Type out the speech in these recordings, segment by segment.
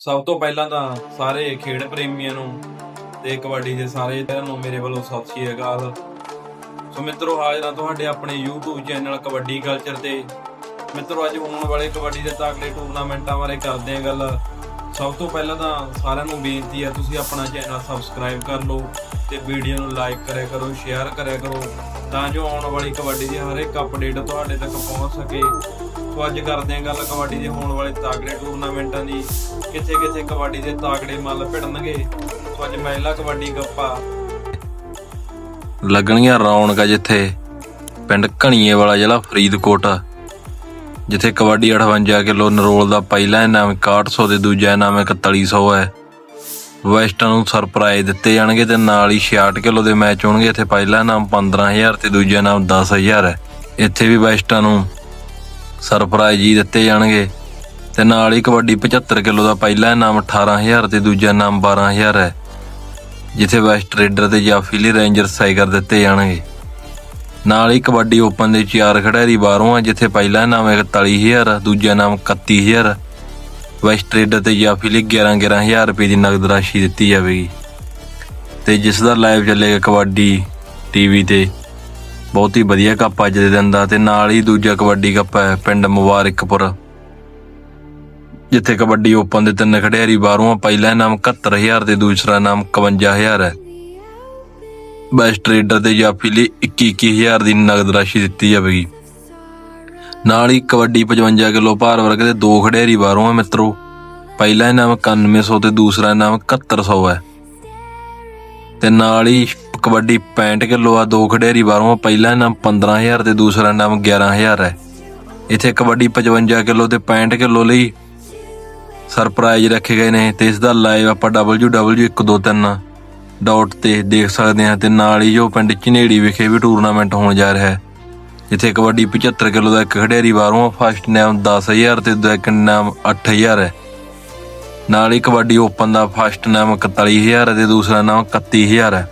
ਸਭ ਤੋਂ ਪਹਿਲਾਂ ਤਾਂ ਸਾਰੇ ਖੇਡ ਪ੍ਰੇਮੀਆਂ ਨੂੰ ਤੇ ਕਬੱਡੀ ਦੇ ਸਾਰੇ ਨੂੰ ਮੇਰੇ ਵੱਲੋਂ ਸਤਿ ਸ਼੍ਰੀ ਅਕਾਲ। ਸੋ ਮਿੱਤਰੋ ਹਾਜ਼ਰਾਂ ਤੁਹਾਡੇ ਆਪਣੇ YouTube ਚੈਨਲ ਕਬੱਡੀ ਕਲਚਰ ਤੇ ਮਿੱਤਰੋ, ਅੱਜ ਹੋਣ ਵਾਲੇ ਕਬੱਡੀ ਦੇ ਤਾਕੜੇ ਟੂਰਨਾਮੈਂਟਾਂ ਬਾਰੇ ਕਰਦੇ ਹਾਂ ਗੱਲ। ਸਭ ਤੋਂ ਪਹਿਲਾਂ ਤਾਂ ਸਾਰਿਆਂ ਨੂੰ ਬੇਨਤੀ ਹੈ, ਤੁਸੀਂ ਆਪਣਾ ਚੈਨਲ ਸਬਸਕ੍ਰਾਈਬ ਕਰ ਲਓ ਤੇ ਵੀਡੀਓ ਨੂੰ ਲਾਈਕ ਕਰਿਆ ਕਰੋ ਸ਼ੇਅਰ ਕਰਿਆ ਕਰੋ, ਤਾਂ ਜੋ ਆਉਣ ਵਾਲੀ ਕਬੱਡੀ ਦੀ ਹਰ ਇੱਕ ਅਪਡੇਟ ਤੁਹਾਡੇ ਤੱਕ ਪਹੁੰਚ ਸਕੇ। ਸੋ ਅੱਜ ਕਰਦੇ ਹਾਂ ਗੱਲ ਕਬੱਡੀ ਦੇ ਹੋਣ ਵਾਲੇ ਤਾਕੜੇ ਟੂਰਨਾਮੈਂਟਾਂ ਦੀ। ਕਿੱਥੇ ਕਿੱਥੇ ਕਬੱਡੀ ਦੇ ਤਾਕੜੇ ਮੱਲ ਭਿੜਨਗੇ। ਸੋ ਅੱਜ ਮਹਿਲਾ ਕਬੱਡੀ ਗੱਪਾ। ਲੱਗਣਗੀਆਂ ਰੌਣਕਾਂ ਜਿੱਥੇ ਪਿੰਡ ਘਣੀਏ ਵਾਲਾ ਜ਼ਿਲ੍ਹਾ ਫਰੀਦਕੋਟ, ਜਿੱਥੇ ਕਬੱਡੀ 58 ਕਿਲੋ ਨਰੋਲ ਦਾ ਪਹਿਲਾ ਇਨਾਮ 6100 ਤੇ ਦੂਜਾ ਇਨਾਮ 4100 ਹੈ। ਵੈਸਟਾਂ ਨੂੰ ਸਰਪ੍ਰਾਈਜ਼ ਦਿੱਤੇ ਜਾਣਗੇ ਤੇ ਨਾਲ ਹੀ 66 ਕਿਲੋ ਦੇ ਮੈਚ ਹੋਣਗੇ। ਇੱਥੇ ਪਹਿਲਾ ਇਨਾਮ 15000 ਤੇ ਦੂਜਾ ਇਨਾਮ 10000 ਹੈ। ਇੱਥੇ ਵੀ ਵੈਸਟਾਂ ਨੂੰ ਸਰਪ੍ਰਾਈਜ਼ ਹੀ ਦਿੱਤੇ ਜਾਣਗੇ। ਤੇ ਨਾਲ ਹੀ ਕਬੱਡੀ 75 ਕਿਲੋ ਦਾ ਪਹਿਲਾ ਇਨਾਮ 18000 ਤੇ ਦੂਜਾ ਇਨਾਮ 12000 ਹੈ, ਜਿੱਥੇ ਵੈਸਟ ਰੇਡਰ ਤੇ ਜਾਫੀਲੀ ਰੇਂਜਰ ਸਾਈਕਰ ਦਿੱਤੇ ਜਾਣਗੇ। ਨਾਲ ਹੀ ਕਬੱਡੀ ਓਪਨ ਦੇ ਚਾਰ ਖਿਡਾਰੀ ਬਾਹਰੋਂ ਆ, ਜਿੱਥੇ ਪਹਿਲਾ ਇਨਾਮ 41000 ਦੂਜਾ ਇਨਾਮ 31000 ਵੈਸਟ ਰੇਡਰ ਤੇ ਜਾਫੀਲੀ 11 11000 ਰੁਪਏ ਦੀ ਨਗਦ ਰਾਸ਼ੀ ਦਿੱਤੀ ਜਾਵੇਗੀ। ਤੇ ਜਿਸ ਦਾ ਲਾਈਵ ਚੱਲੇਗਾ ਕਬੱਡੀ ਟੀਵੀ ਤੇ। ਬਹੁਤ ਹੀ ਵਧੀਆ ਕੱਪ ਅੱਜ ਦੇ ਦਿਨ ਦਾ ਤੇ ਨਾਲ ਹੀ ਦੂਜਾ ਕਬੱਡੀ ਕੱਪ ਹੈ ਪਿੰਡ ਮੁਬਾਰਕਪੁਰ। ਜਿੱਥੇ ਕਬੱਡੀ ਓਪਨ ਦੇ ਤਿੰਨ ਖਿਡਾਰੀ ਬਾਹਰੋਂ ਆ, ਪਹਿਲਾ ਇਨਾਮ 71000 ਤੇ ਦੂਸਰਾ ਇਨਾਮ 51000 ਹੈ। ਬੈਸਟ ਟ੍ਰੇਡਰ ਤੇ ਜਾਫੀ ਲਈ 21000 ਦੀ ਨਗਦ ਰਾਸ਼ੀ ਦਿੱਤੀ ਜਾਵੇਗੀ। ਨਾਲ ਹੀ ਕਬੱਡੀ 55 ਕਿਲੋ ਭਾਰ ਵਰਗ ਦੇ ਦੋ ਖਿਡਾਰੀ ਬਾਹਰੋਂ ਆ ਮਿੱਤਰੋ। ਪਹਿਲਾ ਇਨਾਮ 9100 ਤੇ ਦੂਸਰਾ ਇਨਾਮ 7100 ਹੈ। ਤੇ ਨਾਲ ਹੀ ਕਬੱਡੀ 65 ਕਿਲੋ ਆ, ਦੋ ਖਿਡਾਰੀ ਬਾਹਰੋਂ ਆ, ਪਹਿਲਾ ਇਨਾਮ 15000 ਤੇ ਦੂਸਰਾ ਇਨਾਮ 11000 ਹੈ। ਇੱਥੇ ਕਬੱਡੀ 55 ਕਿਲੋ ਤੇ 65 ਕਿਲੋ ਲਈ ਸਰਪ੍ਰਾਈਜ਼ ਰੱਖੇ ਗਏ ਨੇ ਤੇ ਇਸ ਦਾ ਲਾਈਵ ਆਪਾਂ www123 ਡਾਟ ਤੇ ਦੇਖ ਸਕਦੇ ਹਾਂ ਤੇ ਨਾਲ ਹੀ ਜੋ ਪਿੰਡ ਝਨੇੜੀ ਵਿਖੇ ਵੀ ਟੂਰਨਾਮੈਂਟ ਹੋਣ ਜਾ ਰਿਹਾ ਹੈ। ਜਿੱਥੇ ਕਬੱਡੀ 75 ਕਿਲੋ ਦਾ ਇੱਕ ਖਿਡਾਰੀ ਬਾਹਰੋਂ ਫਸਟ ਨਾਮ 10000 ਤੇ ਦੂਜਾ ਨਾਮ 8000 ਹੈ। ਨਾਲ ਹੀ ਕਬੱਡੀ ਓਪਨ ਦਾ ਫਸਟ ਨਾਮ 41000 ਤੇ ਦੂਸਰਾ ਨਾਮ 31000 ਹੈ।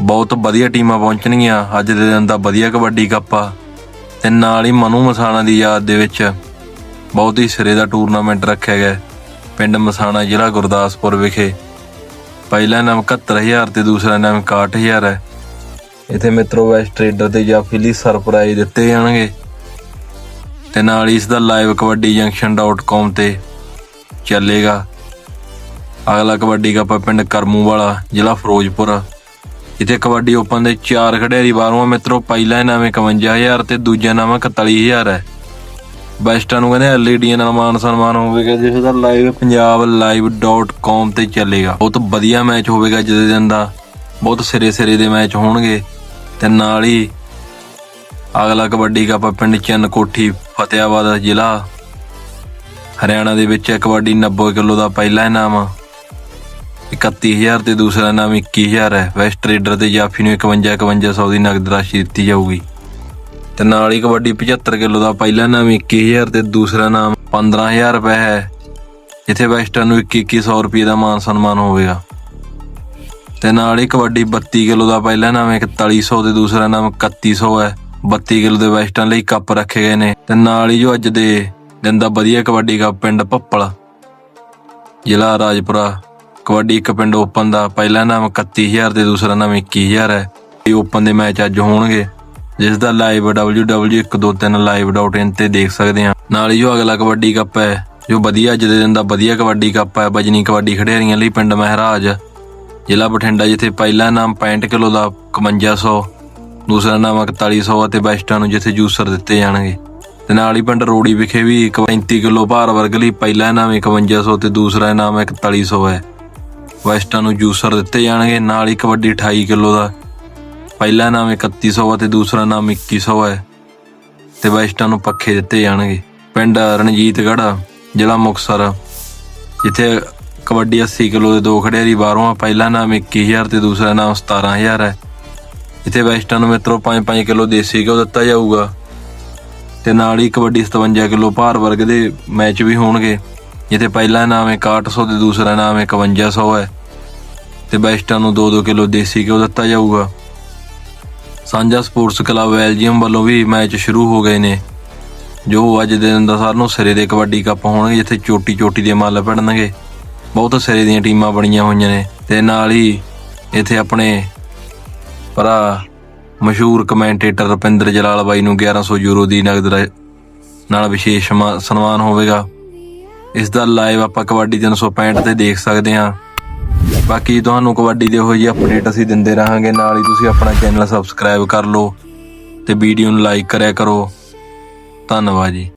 ਬਹੁਤ ਵਧੀਆ ਟੀਮਾਂ ਪਹੁੰਚਣਗੀਆਂ। ਅੱਜ ਦੇ ਦਿਨ ਦਾ ਵਧੀਆ ਕਬੱਡੀ ਕੱਪ ਆ ਤੇ ਨਾਲ ਹੀ ਮਨੂ ਮਸਾਣਾ ਦੀ ਯਾਦ ਦੇ ਵਿੱਚ ਬਹੁਤ ਹੀ ਸਿਰੇ ਦਾ ਟੂਰਨਾਮੈਂਟ ਰੱਖਿਆ ਗਿਆ ਪਿੰਡ ਮਸਾਣਾ ਜ਼ਿਲ੍ਹਾ ਗੁਰਦਾਸਪੁਰ ਵਿਖੇ। ਪਹਿਲਾ ਨਾਮ 71000 ਤੇ ਦੂਸਰਾ ਨਾਮ 61000 ਹੈ। ਇਥੇ ਮਿੱਤਰੋ, ਵੈਸਟ ਟ੍ਰੇਡਰ ਤੇ ਜਾਂ ਫਿਲੀ ਸਰਪ੍ਰਾਈਜ਼ ਦਿੱਤੇ ਜਾਣਗੇ। ਤੇ ਨਾਲ ਹੀ ਇਸ ਦਾ ਲਾਈਵ ਕਬੱਡੀ ਜੰਕਸ਼ਨ.com ਤੇ ਚੱਲੇਗਾ। ਅਗਲਾ ਕਬੱਡੀ ਕੱਪ ਹੈ ਪਿੰਡ ਕਰਮੂ ਵਾਲਾ ਜ਼ਿਲ੍ਹਾ ਫਿਰੋਜ਼ਪੁਰ। ਇਥੇ ਕਬੱਡੀ ਓਪਨ ਦੇ ਚਾਰ ਖਿਡਾਰੀ ਬਾਹਰੋਂ ਆ। ਮਿੱਤਰੋ, ਪਹਿਲਾ ਇਨਾਮ 51000 ਤੇ ਦੂਜਾ ਨਾਮ 41000 ਹੈ। ਬੈਸਟਾਂ ਨੂੰ ਕਹਿੰਦੇ ਐਲਈਡੀ ਨਾਲ ਮਾਨ ਸਨਮਾਨ ਹੋਵੇਗਾ, ਜਿਸ ਦਾ ਲਾਈਵ ਪੰਜਾਬ live.com ਤੇ ਚੱਲੇਗਾ। ਬਹੁਤ ਵਧੀਆ ਮੈਚ ਹੋਵੇਗਾ ਅੱਜ ਦਿਨ ਦਾ। ਬਹੁਤ ਸਿਰੇ ਸਿਰੇ ਦੇ ਮੈਚ ਹੋਣਗੇ। ਤੇ ਨਾਲ ਹੀ ਅਗਲਾ ਕਬੱਡੀ ਕੱਪ ਪਿੰਡ ਚੰਨ ਕੋਠੀ ਫਤਿਆਬਾਦ ਜ਼ਿਲ੍ਹਾ। ਹਰਿਆਣਾ ਦੇ ਵਿੱਚ ਕਬੱਡੀ 90 ਕਿਲੋ ਦਾ ਪਹਿਲਾ ਇਨਾਮ 31000 ਤੇ ਦੂਸਰਾ ਇਨਾਮ 21000 ਹੈ। ਵੈਸਟ ਟ੍ਰੇਡਰ ਤੇ ਜਾਫੀ ਨੂੰ 51 5100 ਦੀ ਨਗਦ ਰਾਸ਼ੀ ਦਿੱਤੀ ਜਾਊਗੀ। ਤੇ ਨਾਲ ਹੀ ਕਬੱਡੀ 75 ਕਿਲੋ ਦਾ ਪਹਿਲਾ ਨਾਮ 21000 ਤੇ ਦੂਸਰਾ ਨਾਮ 15000 ਰੁਪਏ ਹੈ। ਜਿੱਥੇ ਵੈਸਟਰਨ ਨੂੰ 2100 ਰੁਪਏ ਦਾ ਮਾਨ ਸਨਮਾਨ ਹੋਵੇਗਾ। ਤੇ ਨਾਲ ਹੀ ਕਬੱਡੀ 32 ਕਿਲੋ ਦਾ ਪਹਿਲਾ ਨਾਮ 4100 ਤੇ ਦੂਸਰਾ ਨਾਮ 3100 ਹੈ। 32 ਕਿਲੋ ਦੇ ਵੈਸਟਰਨ ਲਈ ਕੱਪ ਰੱਖੇ ਗਏ ਨੇ। ਤੇ ਨਾਲ ਹੀ ਜੋ ਅੱਜ ਦੇ ਦਿਨ ਦਾ ਵਧੀਆ ਕਬੱਡੀ ਕੱਪ ਪਿੰਡ ਭੱਪਲ, ਜ਼ਿਲ੍ਹਾ ਰਾਜਪੁਰਾ। ਕਬੱਡੀ ਇੱਕ ਪਿੰਡ ਓਪਨ ਦਾ ਪਹਿਲਾ ਨਾਮ 31000 ਤੇ ਦੂਸਰਾ ਨਾਮ 21000 ਹੈ। ਇਹ ਓਪਨ ਦੇ ਮੈਚ ਅੱਜ ਹੋਣਗੇ, ਜਿਸ ਦਾ ਲਾਈਵ www.123live.in ਤੇ ਦੇਖ ਸਕਦੇ ਹਾਂ। ਨਾਲ ਹੀ ਜੋ ਅਗਲਾ ਕਬੱਡੀ ਕੱਪ ਹੈ, ਜੋ ਵਧੀਆ ਅੱਜ ਦੇ ਦਿਨ ਦਾ ਵਧੀਆ ਕਬੱਡੀ ਕੱਪ ਹੈ, ਬਜਨੀ ਕਬੱਡੀ ਖਿਡਾਰੀਆਂ ਲਈ ਪਿੰਡ ਮਹਿਰਾਜ। ਜ਼ਿਲ੍ਹਾ ਬਠਿੰਡਾ ਜਿੱਥੇ ਪਹਿਲਾ ਨਾਮ 65 ਕਿਲੋ ਦਾ 5100 ਦੂਸਰਾ ਨਾਮ 4100 ਅਤੇ ਬੈਸਟਾਂ ਨੂੰ ਜਿੱਥੇ ਜੂਸਰ ਦਿੱਤੇ ਜਾਣਗੇ। ਤੇ ਨਾਲ ਹੀ ਪਿੰਡ ਰੋੜੀ ਵਿਖੇ ਵੀ 35 ਕਿਲੋ ਭਾਰ ਵਰਗ ਲਈ ਪਹਿਲਾ ਨਾਮ 5100 ਤੇ ਦੂਸਰਾ ਨਾਮ 4100 ਹੈ। ਵੈਸਟਾਂ ਨੂੰ ਜੂਸਰ ਦਿੱਤੇ ਜਾਣਗੇ, ਨਾਲ ਹੀ ਕਬੱਡੀ 28 ਕਿਲੋ ਦਾ। ਪਹਿਲਾ ਨਾਮ 3100 ਅਤੇ ਦੂਸਰਾ ਨਾਮ 2100 ਹੈ ਤੇ ਵੈਸਟਾਂ ਨੂੰ ਪੱਖੇ ਦਿੱਤੇ ਜਾਣਗੇ। ਪਿੰਡ ਰਣਜੀਤਗੜ੍ਹ, ਜ਼ਿਲ੍ਹਾ ਮੁਕਤਸਰ, ਜਿੱਥੇ ਕਬੱਡੀ 80 ਕਿਲੋ ਦੇ ਦੋ ਖਿਡਾਰੀ ਬਾਹਰੋਂ ਆ। ਪਹਿਲਾ ਨਾਮ 21000 ਤੇ ਦੂਸਰਾ ਨਾਮ 17000 ਹੈ। ਇੱਥੇ ਵੈਸਟਾਂ ਨੂੰ ਮਿੱਤਰੋ 5-5 ਕਿਲੋ ਦੇਸੀ ਘਿਓ ਦਿੱਤਾ ਜਾਊਗਾ। ਤੇ ਨਾਲ ਹੀ ਕਬੱਡੀ 57 ਕਿਲੋ ਭਾਰ ਵਰਗ ਦੇ ਮੈਚ ਵੀ ਹੋਣਗੇ। ਜਿੱਥੇ ਪਹਿਲਾ ਨਾਮ 6100 ਤੇ ਦੂਸਰਾ ਨਾਮ 5100 ਹੈ ਤੇ ਬੈਸਟਾਂ ਨੂੰ 2-2 ਕਿਲੋ ਦੇਸੀ ਘਿਓ ਦਿੱਤਾ ਜਾਊਗਾ। ਸਾਂਝਾ ਸਪੋਰਟਸ ਕਲੱਬ ਬੈਲਜੀਅਮ ਵੱਲੋਂ ਵੀ ਮੈਚ ਸ਼ੁਰੂ ਹੋ ਗਏ ਨੇ। ਜੋ ਅੱਜ ਦੇ ਦਿਨ ਦਾ ਸਾਰਿਆਂ ਨੂੰ ਸਿਰੇ ਦੇ ਕਬੱਡੀ ਕੱਪ ਹੋਣਗੇ, ਜਿੱਥੇ ਚੋਟੀ ਚੋਟੀ ਦੇ ਮੱਲ ਪੈਣਗੇ ਬਹੁਤ ਸਿਰੇ ਦੀਆਂ ਟੀਮਾਂ ਬਣੀਆਂ ਹੋਈਆਂ ਨੇ ਤੇ ਨਾਲ ਹੀ ਇੱਥੇ ਆਪਣੇ ਭਰਾ ਮਸ਼ਹੂਰ ਕਮੈਂਟੇਟਰ ਰੁਪਿੰਦਰ ਜਲਾਲ ਬਾਈ ਨੂੰ 1100 ਯੂਰੋ ਦੀ ਨਗਦ ਰਾ- ਨਾਲ ਵਿਸ਼ੇਸ਼ ਸਮਾ- ਸਨਮਾਨ ਹੋਵੇਗਾ। ਇਸ ਦਾ ਲਾਈਵ ਆਪਾਂ ਕਬੱਡੀ 365 ਤੇ ਦੇਖ ਸਕਦੇ ਹਾਂ। ਬਾਕੀ ਤੁਹਾਨੂੰ ਕਬੱਡੀ ਦੇ ਉਹੋ ਜਿਹੀ ਅਪਡੇਟ ਅਸੀਂ ਦਿੰਦੇ ਰਹਾਂਗੇ, ਨਾਲ ਹੀ ਤੁਸੀਂ ਆਪਣਾ ਚੈਨਲ ਸਬਸਕ੍ਰਾਈਬ ਕਰ ਲਓ ਤੇ ਵੀਡੀਓ ਨੂੰ ਲਾਈਕ ਕਰਿਆ ਕਰੋ। ਧੰਨਵਾਦ ਜੀ।